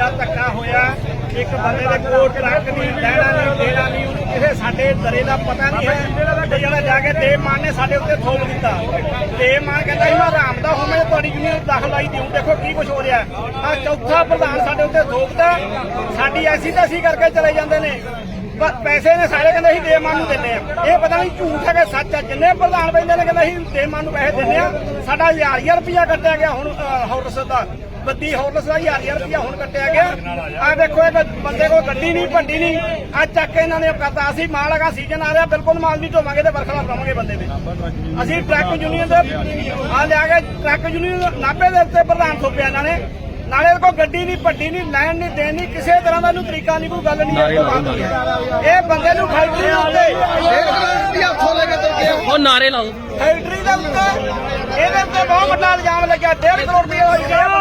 ਐਡਾ ਧੱਕਾ ਹੋਇਆ, ਇੱਕ ਬੰਦੇ ਦੇ ਕੋਲ ਟਰੱਕ ਨਹੀਂ, ਲੈਣਾ ਨਹੀਂ, ਦੇਣਾ ਨਹੀਂ, ਉਹਨੂੰ ਕਿਸੇ ਸਾਡੇ ਦਰੇ ਦਾ ਪਤਾ ਨਹੀਂ ਹੈ। ਤੇ ਜਿਹੜਾ ਜਾ ਕੇ ਦੇਵ ਮਾਨ ਨੇ ਸਾਡੇ ਉੱਤੇ ਥੋਪ ਦਿੱਤਾ ਦੇਵ ਮਾਨ ਕਹਿੰਦਾ ਮੈਂ ਆਰਾਮ ਦਾ ਹੋਵੇਂ ਤੁਹਾਡੀ ਯੂਨੀਅਨ ਦਾਖਲ ਆਈ ਦਿਉ। ਦੇਖੋ ਕੀ ਕੁਝ ਹੋ ਰਿਹਾ ਆ ਚੌਥਾ ਪ੍ਰਧਾਨ ਸਾਡੇ ਉੱਤੇ ਥੋਕਦਾ ਸਾਡੀ ਐਸੀ ਤਾਂ ਅਸੀਂ ਕਰਕੇ ਚਲੇ ਜਾਂਦੇ ਨੇ। ਪੈਸੇ ਨੇ ਸਾਰੇ ਕਹਿੰਦੇ ਅਸੀਂ ਦੇਵ ਮਾਨ ਨੂੰ ਦਿੰਦੇ ਆ ਇਹ ਪਤਾ ਨਹੀਂ ਝੂਠ ਹੈ ਕਿ ਸੱਚ ਆ ਜਿੰਨੇ ਪ੍ਰਧਾਨ ਪੈਂਦੇ ਨੇ ਕਹਿੰਦੇ ਅਸੀਂ ਦੇਵ ਮਾਨ ਨੂੰ ਪੈਸੇ ਦਿੰਦੇ ਆ ਸਾਡਾ ਹਜ਼ਾਰ ਹਜ਼ਾਰ ਰੁਪਇਆ ਕੱਟਿਆ ਗਿਆ ਹੁਣ ਹੌਰਸ ਦਾ ਬੱਦੀ ਹੌਰਸ ਦਾ ਹਜ਼ਾਰ ਰੁਪਇਆ ਹੁਣ ਕੱਟਿਆ ਗਿਆ। ਆ ਦੇਖੋ ਇਹ ਬੰਦੇ ਕੋਲ ਗੱਡੀ ਨਹੀਂ ਭੰਡੀ ਨਹੀਂ। ਆ ਚੱਕ ਕੇ ਇਹਨਾਂ ਨੇ ਕਰਤਾ। ਅਸੀਂ ਮਾਲ ਲਗਾ ਸੀਜ਼ਨ ਆ ਰਿਹਾ ਬਿਲਕੁਲ ਮਾਲ ਨਹੀਂ ਢੋਵਾਂਗੇ ਤੇ ਬਰਖਲਾ ਪਾਵਾਂਗੇ ਬੰਦੇ ਦੇ ਅਸੀਂ ਟਰੱਕ ਯੂਨੀਅਨ ਦੇ ਆ ਲਿਆ ਕੇ ਟਰੱਕ ਯੂਨੀਅਨ ਨਾਭੇ ਦੇ ਉੱਤੇ ਪ੍ਰਧਾਨ ਥੋਪਿਆ ਇਹਨਾਂ ਨੇ। ਨਾਲੇ ਕੋਲ ਗੱਡੀ ਨਹੀਂ ਭੱਡੀ ਨਹੀਂ ਲੈਣ ਨਹੀਂ ਦੇਣ ਨਹੀਂ ਕਿਸੇ ਤਰ੍ਹਾਂ ਦਾ ਇਹਨੂੰ ਤਰੀਕਾ ਨਹੀਂ ਕੋਈ ਗੱਲ ਨਹੀਂ ਇਹ ਬੰਦੇ ਨੂੰ ਫੈਕਟਰੀ ਦੇ ਉੱਤੇ ਉਹ ਨਾਰੇ ਲਾਓ। ਫੈਕਟਰੀ ਦੇ ਉੱਤੇ ਇਹਦੇ ਉੱਤੇ ਬਹੁਤ ਵੱਡਾ ਇਲਜ਼ਾਮ ਲੱਗਿਆ। 1.5 ਕਰੋੜ ਰੁਪਏ ਦਾ ਇਲਜ਼ਾਮ। ਲੱਗਾ 1.5 ਕਰੋੜ